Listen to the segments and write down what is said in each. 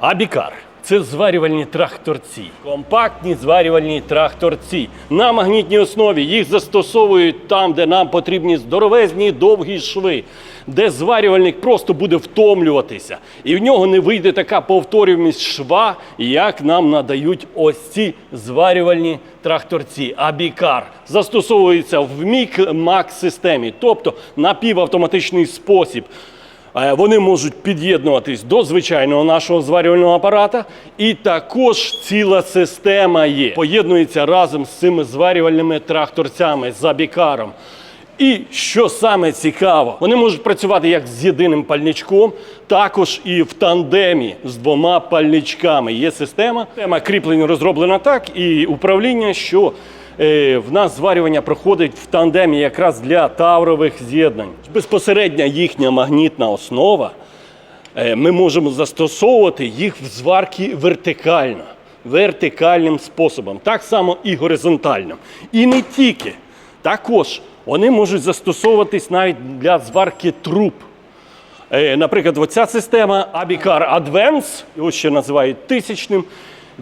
Абікар. Це зварювальні тракторці, компактні зварювальні тракторці. На магнітній основі їх застосовують там, де нам потрібні здоровезні довгі шви, де зварювальник просто буде втомлюватися. І в нього не вийде така повторюваність шва, як нам надають ось ці зварювальні тракторці. Абікар застосовується в мік-мак системі, тобто напівавтоматичний спосіб. Е, Вони можуть під'єднуватись до звичайного нашого зварювального апарата, і також ціла система є. Поєднується разом з цими зварювальними тракторцями з абікаром. І що саме цікаво, вони можуть працювати як з єдиним пальничком, також і в тандемі з двома пальничками. Є система. Система кріплень розроблена так, і управління, що в нас зварювання проходить в тандемі якраз для таврових з'єднань. Безпосередня їхня магнітна основа е, ми можемо застосовувати їх в зварці вертикально, вертикальним способом, так само і горизонтальним. І не тільки. Також вони можуть застосовуватись навіть для зварки труб. Е, Наприклад, оця система Abicar Advance, його ще називають тисячним.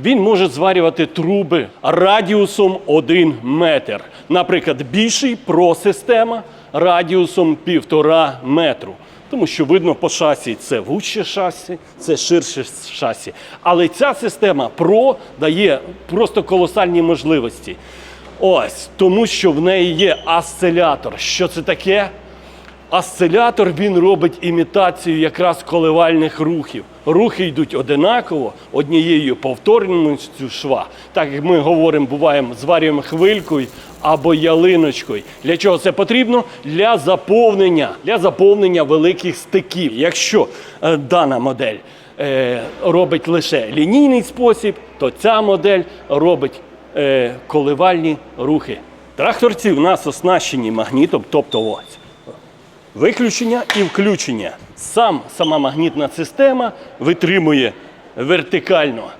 Він може зварювати труби радіусом 1 метр. Наприклад, більший Pro-система радіусом 1,5 метру. Тому що видно по шасі це вужче шасі, це ширше шасі. Але ця система Pro дає просто колосальні можливості. Ось, тому що в неї є асцелятор. Що це таке? Асцелятор він робить імітацію якраз коливальних рухів. Рухи йдуть одинаково однією повторністю шва. Так як ми говоримо, буваємо, зварюємо хвилькою або ялиночкою. Для чого це потрібно? Для заповнення, для заповнення великих стиків. Якщо е, дана модель е, робить лише лінійний спосіб, то ця модель робить е, коливальні рухи. Тракторці в нас оснащені магнітом, тобто ось виключення і включення. Сам, сама магнітна система витримує вертикально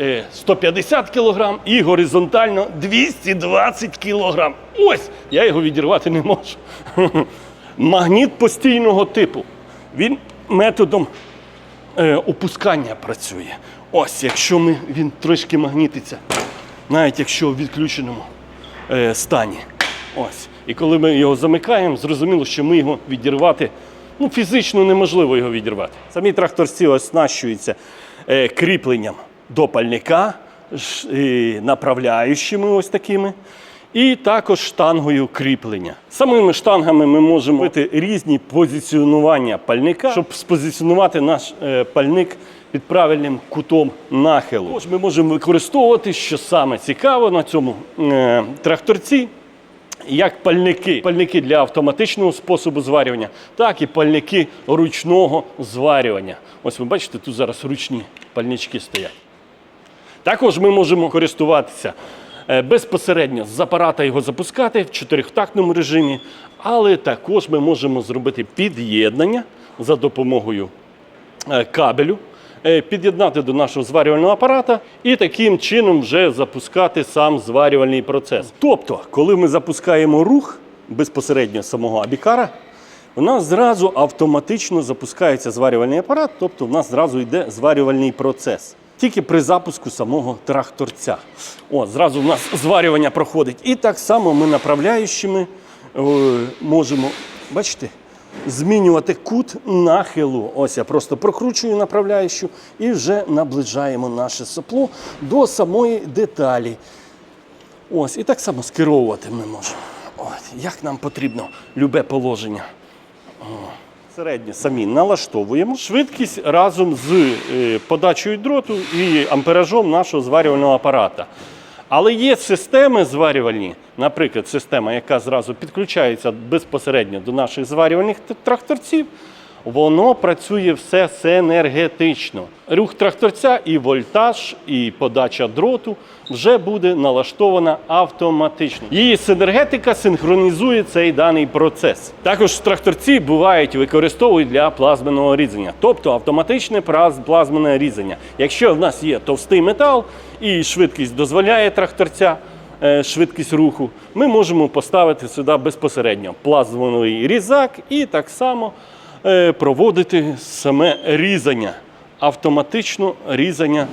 е, 150 кг і горизонтально 220 кг. Ось, я його відірвати не можу. Магніт постійного типу. Він методом е, опускання працює. Ось, якщо ми, він трошки магнітиться, навіть якщо в відключеному е, стані. Ось. І коли ми його замикаємо, зрозуміло, що ми його відірвати ну, фізично неможливо його відірвати. Самі тракторці оснащуються е, кріпленням до пальника, ж- е, направляючими ось такими. І також штангою кріплення. Самими штангами ми можемо робити різні позиціонування пальника, щоб спозиціонувати наш е, пальник під правильним кутом нахилу. Також ми можемо використовувати, що саме цікаво на цьому е, тракторці, як пальники. Пальники для автоматичного способу зварювання, так і пальники ручного зварювання. Ось ви бачите, тут зараз ручні пальнички стоять. Також ми можемо користуватися е, безпосередньо з апарата його запускати в чотирьохтактному режимі, але також ми можемо зробити під'єднання за допомогою е, кабелю, під'єднати до нашого зварювального апарата і таким чином вже запускати сам зварювальний процес. Тобто, коли ми запускаємо рух безпосередньо самого абікара, у нас зразу автоматично запускається зварювальний апарат, тобто в нас зразу йде зварювальний процес. Тільки при запуску самого тракторця. О, зразу в нас зварювання проходить. І так само ми направляючими е, можемо, бачите, змінювати кут нахилу. Ось я просто прокручую направляючу і вже наближаємо наше сопло до самої деталі. Ось, і так само скеровувати ми можемо. От, як нам потрібно любе положення. Середньо самі налаштовуємо швидкість разом з е, подачею дроту і амперажом нашого зварювального апарата. Але є системи зварювальні, наприклад, система, яка зразу підключається безпосередньо до наших зварювальних тракторців, воно працює все синергетично. Рух тракторця і вольтаж, і подача дроту вже буде налаштована автоматично. Її синергетика синхронізує цей даний процес. Також тракторці бувають використовують для плазменного різання, тобто автоматичне плазменне різання. Якщо в нас є товстий метал і швидкість дозволяє тракторця. е, Швидкість руху, ми можемо поставити сюди безпосередньо плазмовий різак і так само проводити саме різання автоматично різання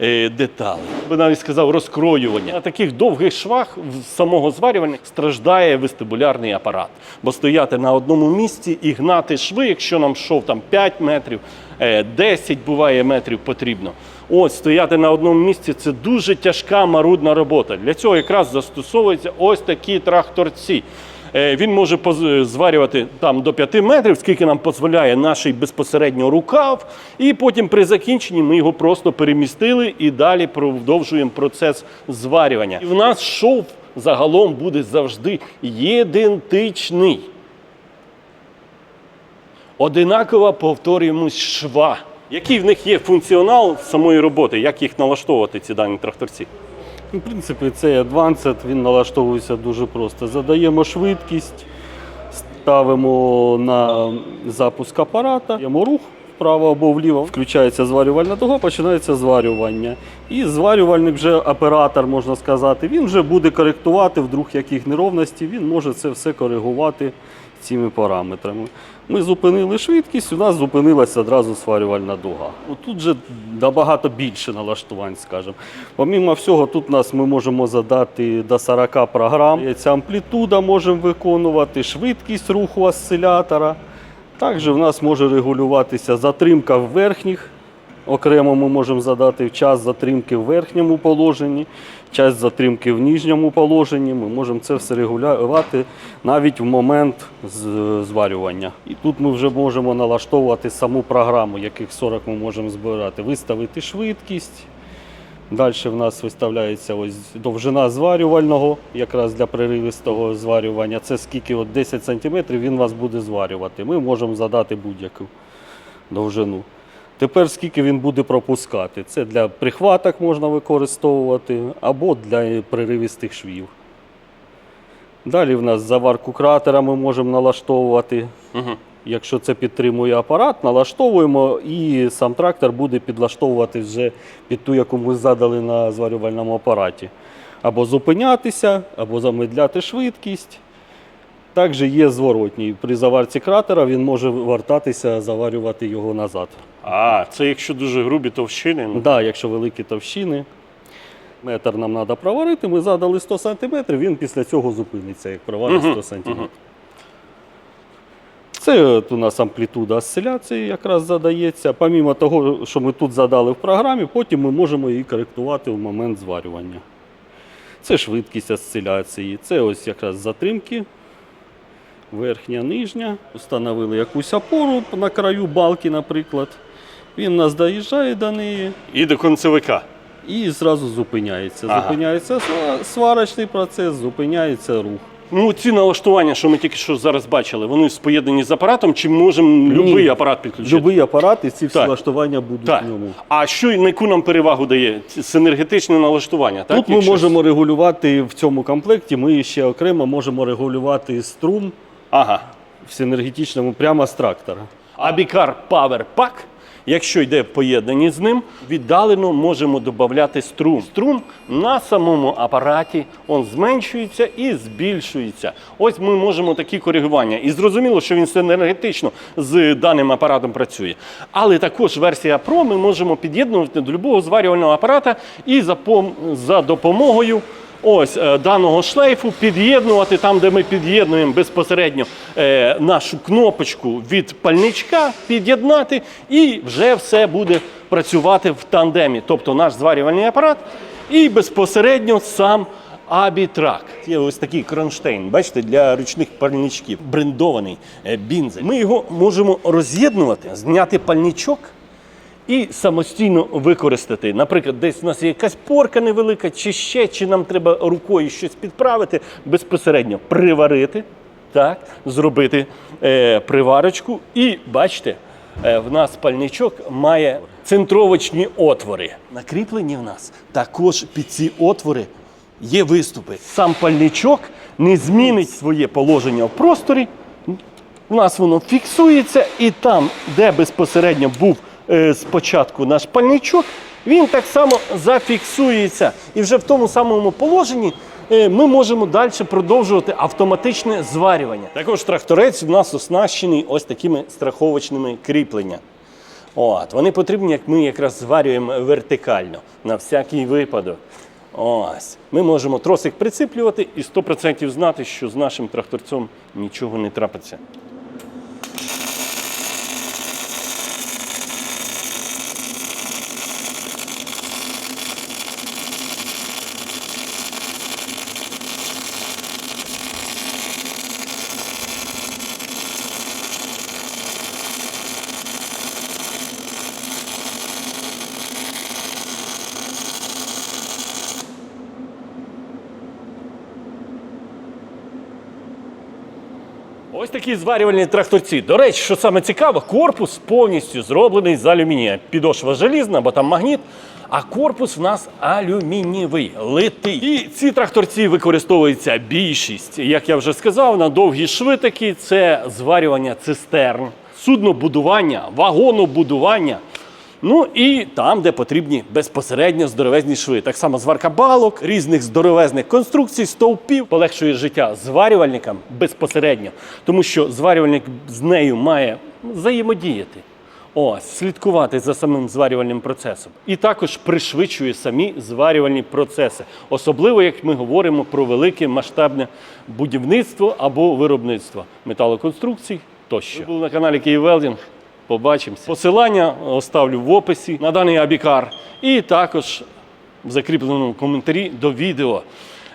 е, деталей. Би навіть сказав розкроювання. На таких довгих швах самого зварювання страждає вестибулярний апарат. Бо стояти на одному місці і гнати шви, якщо нам шов там 5 метрів, е, 10 буває метрів потрібно. Ось стояти на одному місці це дуже тяжка марудна робота. Для цього якраз застосовуються ось такі тракторці. Е, Він може поз- зварювати там до 5 метрів, скільки нам дозволяє наш безпосередньо рукав, і потім при закінченні ми його просто перемістили і далі продовжуємо процес зварювання. І в нас шов загалом буде завжди ідентичний. Одинакова повторюємось шва. Який в них є функціонал самої роботи, як їх налаштовувати, ці дані тракторці? Ну, В принципі, цей Advanced, він налаштовується дуже просто. Задаємо швидкість, ставимо на запуск апарата, даємо рух вправо або вліво, включається зварювальна дуга, починається зварювання. І зварювальник, вже оператор, можна сказати, він вже буде коректувати вдруг яких неровності, він може це все коригувати цими параметрами. Ми зупинили швидкість, у нас зупинилася одразу сварювальна дуга. Тут же набагато більше налаштувань, скажімо. Помімо всього, тут нас ми можемо задати до 40 програм. Ця амплітуда можемо виконувати, швидкість руху осцилятора. Також в нас може регулюватися затримка в верхніх. Окремо ми можемо задати час затримки в верхньому положенні, час затримки в нижньому положенні. Ми можемо це все регулювати навіть в момент зварювання. І тут ми вже можемо налаштовувати саму програму, яких 40 ми можемо збирати, виставити швидкість. Далі в нас виставляється ось довжина зварювального, якраз для преривистого зварювання. Це скільки от 10 см він вас буде зварювати. Ми можемо задати будь-яку довжину. Тепер скільки він буде пропускати? Це для прихваток можна використовувати або для преривистих швів. Далі в нас заварку кратера ми можемо налаштовувати. Угу. Якщо це підтримує апарат, налаштовуємо і сам трактор буде підлаштовувати вже під ту, яку ми задали на зварювальному апараті. Або зупинятися, або замедляти швидкість. Також є зворотній. При заварці кратера він може вертатися, заварювати його назад. А, це якщо дуже грубі товщини. ну, Да, якщо великі товщини, метр нам треба проварити, ми задали 100 см, він після цього зупиниться, як проварить 100 см. Це от у нас амплітуда осциляції якраз задається. Помімо того, що ми тут задали в програмі, потім ми можемо її коректувати в момент зварювання. Це швидкість осциляції, це ось якраз затримки. Верхня, нижня. Встановили якусь опору на краю балки, наприклад. Він нас доїжджає до неї І до концевика. і зразу зупиняється. Ага. Зупиняється сварочний процес, зупиняється рух. Ну, ці налаштування, що ми тільки що зараз бачили, вони споєднані з апаратом, чи можемо будь-який апарат підключити? Любий апарат і ці всі Так. налаштування будуть Так. в ньому. А що на яку нам перевагу дає? Синергетичне налаштування. Так? Тут ми Якщо- можемо регулювати в цьому комплекті. Ми ще окремо можемо регулювати струм Ага. в синергетичному прямо з трактора. Абікар Power Pack, якщо йде в поєднанні з ним, віддалено можемо додати струм. Струм на самому апараті он зменшується і збільшується. Ось ми можемо такі коригування. І зрозуміло, що він синергетично з даним апаратом працює. Але також версія Pro ми можемо під'єднувати до любого зварювального апарата і за допомогою ось е, даного шлейфу під'єднувати там, де ми під'єднуємо безпосередньо е, нашу кнопочку від пальничка, під'єднати, і вже все буде працювати в тандемі. Тобто наш зварювальний апарат і безпосередньо сам Абітрак. Є ось такий кронштейн, бачите, для ручних пальничків, брендований е, бінзель. Ми його можемо роз'єднувати, зняти пальничок і самостійно використати. Наприклад, десь у нас є якась порка невелика, чи ще, чи нам треба рукою щось підправити, безпосередньо приварити, так, зробити е, приварочку. І бачите, е, в нас пальничок має центровочні отвори. Накріплені в нас також під ці отвори є виступи. Сам пальничок не змінить своє положення в просторі. У нас воно фіксується, і там, де безпосередньо був спочатку наш пальничок, він так само зафіксується. І вже в тому самому положенні е, ми можемо далі продовжувати автоматичне зварювання. Також тракторець у нас оснащений ось такими страховочними кріпленнями. От, вони потрібні, як ми якраз зварюємо вертикально, на всякий випадок. Ось. Ми можемо тросик приціплювати і 100% знати, що з нашим тракторцем нічого не трапиться. Ось такі зварювальні тракторці. До речі, що саме цікаво, корпус повністю зроблений з алюмінія. Підошва желізна, бо там магніт. А корпус в нас алюмінієвий, литий. І ці тракторці використовуються більшість, як я вже сказав, на довгі швитики. це зварювання цистерн, суднобудування, вагонобудування. Ну і там, де потрібні безпосередньо здоровезні шви. Так само зварка балок, різних здоровезних конструкцій, стовпів полегшує життя зварювальникам безпосередньо, тому що зварювальник з нею має взаємодіяти. Ось, слідкувати за самим зварювальним процесом. І також пришвидшує самі зварювальні процеси, особливо як ми говоримо про велике масштабне будівництво або виробництво металоконструкцій тощо. Ви були на каналі Київ Велдінг. Побачимося. Посилання оставлю в описі на даний абікар і також в закріпленому коментарі до відео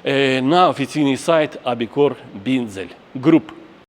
е, на офіційний сайт Абікор Бінзель Груп.